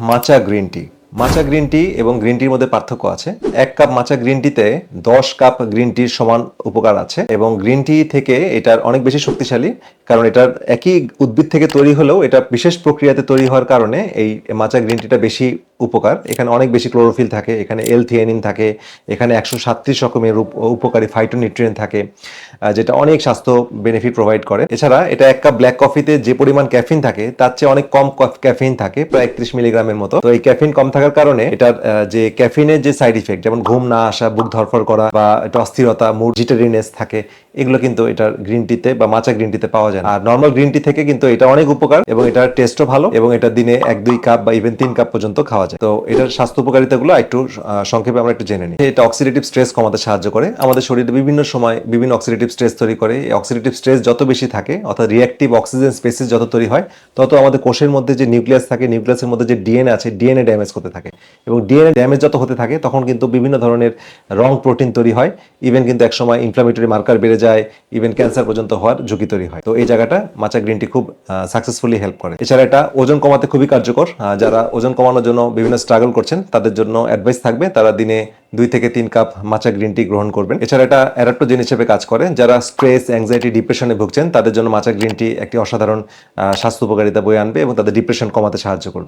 Matcha green tea matcha green tea এবং green টির মধ্যে পার্থক্য আছে। এক কাপ মাচা গ্রিন টিতে দশ কাপ গ্রিন টির সমান উপকার আছে এবং গ্রিন টি থেকে এটার অনেক বেশি শক্তিশালী কারণ এটার একই উদ্ভিদ থেকে তৈরি হলেও এটা বিশেষ প্রক্রিয়াতে তৈরি হওয়ার কারণে এই মাচা গ্রিন টিটা বেশি উপকার। এখানে অনেক বেশি ক্লোরোফিল থাকে, এখানে এল থাকে, এখানে একশো সাতত্রিশ রকমের উপ- উপকারী ফাইটোনিউট্রিয়েন্ট থাকে যেটা অনেক স্বাস্থ্য বেনিফিট প্রোভাইড করে। এছাড়া এটা এক কাপ ব্ল্যাক কফিতে যে পরিমাণ ক্যাফিন থাকে, তার চেয়ে অনেক কম ক্যাফিন থাকে, প্রায় একত্রিশ মিলিগ্রামের মতো। তো এই ক্যাফিন কম থাকার কারণে এটার যে ক্যাফিনের যে সাইড ইফেক্ট যেমন ঘুম না আসা, বুক ধরফর করা বা একটা অস্থিরতা মুড জিটারিনেস থাকে, এগুলো কিন্তু এটার গ্রিন টিতে বা মাচা গ্রিন টিতে পাওয়া যায়। আর নর্মাল গ্রিন টি থেকে কিন্তু এটা অনেক উপকার এবং এটার টেস্টও ভালো এবং এটা দিনে এক দুই কাপ বা ইভেন তিন কাপ পর্যন্ত খাওয়া যায়। তো এটার স্বাস্থ্য উপকারিতাগুলো একটু সংক্ষেপে আমরা একটু জেনে নিই। এটা অক্সিডেটিভ স্ট্রেস কমাতে সাহায্য করে। আমাদের শরীরে বিভিন্ন সময় বিভিন্ন অক্সিডেটিভ স্ট্রেস তৈরি করে। এই অক্সিডেটিভ স্ট্রেস যত বেশি থাকে, অর্থাৎ রিঅ্যাক্টিভ অক্সিজেন স্পেসিস যত তৈরি হয়, তত আমাদের কোষের মধ্যে যে নিউক্লিয়াস থাকে নিউক্লিয়াসের মধ্যে যে ডিএনএ আছে ডিএনএ ড্যামেজ করতে থাকে। এবং ডিএনএ ড্যামেজ যত হতে থাকে, তখন কিন্তু বিভিন্ন ধরনের রং প্রোটিন তৈরি হয়। ইভেন কিন্তু একসময় ইনফ্লামেটরি মার্কার বেড়ে যায় ইভেন ক্যান্সার পর্যন্ত হওয়ার ঝুঁকি তৈরি হয়। তো এই জায়গাটা মাচা গ্রিন টি খুব সাকসেসফুলি হেল্প করে। এছাড়া এটা ওজন কমাতে খুবই কার্যকর। যারা ওজন কমানোর জন্য বিভিন্ন স্ট্রাগল করছেন, তাদের জন্য অ্যাডভাইস থাকবে। তারা দিনে দুই থেকে তিন কাপ মাচা গ্রিন টি গ্রহণ করবেন। এছাড়া এটা অ্যারাপ্টোজেন হিসেবে কাজ করে। যারা স্ট্রেস অ্যাংজাইটি ডিপ্রেশনে ভুগছেন, তাদের জন্য মাচা গ্রিন টি একটি অসাধারণ স্বাস্থ্য উপকারিতা বয়ে আনবে এবং তাদের ডিপ্রেশন কমাতে সাহায্য করবে।